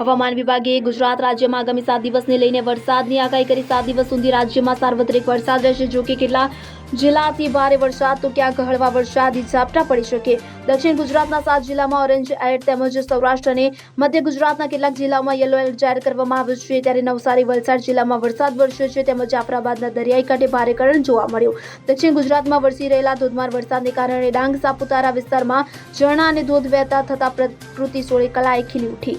હવામાન વિભાગે ગુજરાત રાજ્યમાં આગામી સાત દિવસને લઈને વરસાદની આગાહી કરી. સાત દિવસ સુધી રાજ્યમાં સાર્વત્રિક વરસાદ રહેશે. જો કે કેટલા જિલ્લાથી ભારે વરસાદ, તો ક્યાંક હળવા વરસાદી ઝાપટા પડી શકે. દક્ષિણ ગુજરાતના સાત જિલ્લામાં ઓરેન્જ એલર્ટ તેમજ સૌરાષ્ટ્ર અને મધ્ય ગુજરાતના કેટલાક જિલ્લાઓમાં યલો એલર્ટ જાહેર કરવામાં આવ્યું છે. ત્યારે નવસારી, વલસાડ જિલ્લામાં વરસાદ વરસ્યો છે. તેમજ જાફરાબાદના દરિયાઈ કાંઠે ભારે કરંટ જોવા મળ્યો. દક્ષિણ ગુજરાતમાં વરસી રહેલા ધોધમાર વરસાદને કારણે ડાંગ, સાપુતારા વિસ્તારમાં ઝરણા અને ધોધ વહેતા થતા પ્રકૃતિ સોળે કલાએ ખીલી ઉઠી.